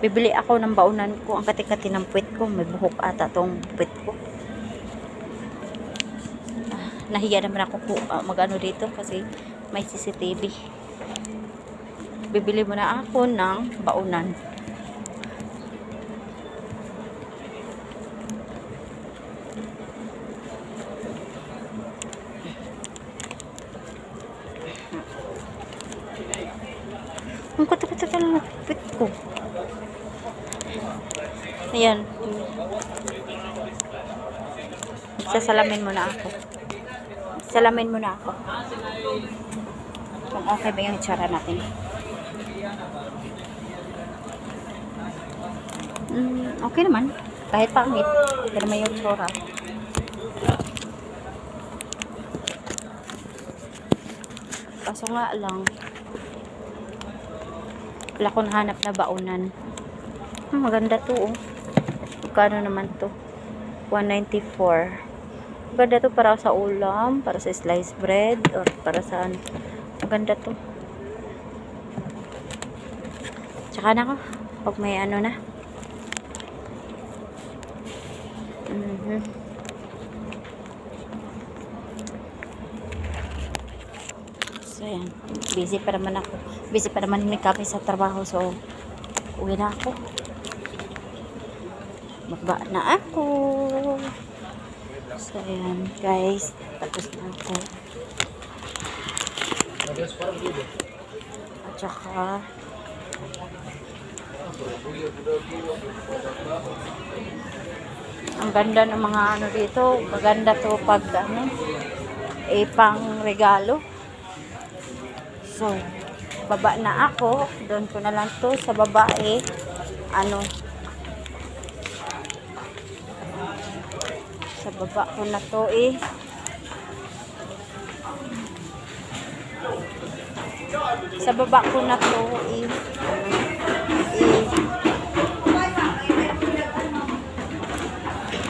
Bibili ako ng baunan ko. Ang kati-kati ng puwit ko. May buhok ata tong puwit ko. Ah, nahiya naman ako po ah, mag-ano dito kasi may CCTV. Bibili muna ako ng baunan. Ang kata-kata lang ng puwit ko. Ayan. Sasalamin muna ako. Salamin muna ako. Kung okay ba yung itsura natin. Mm, okay naman. Kahit pangit. Pero may yung itsura. Kaso nga lang, wala ko nahanap na baunan. Maganda to oh. Magkano naman to? 194. Maganda to para sa ulam, para sa sliced bread, or para sa ano. Maganda to. Tsaka na ko. Pag may ano na. Mhm. So, yan. Busy pa naman ako. Busy pa naman ni kami sa trabaho. So, uwi na ako. Magba na ako. So, yan. Guys, tapos na ako. At saka, ang ganda ng mga ano dito. Maganda to pag ano, eh, pang regalo. So, baba na ako. Doon ko na lang to sa babae. Ano, sa baba ko na to eh. Sa baba ko na to eh.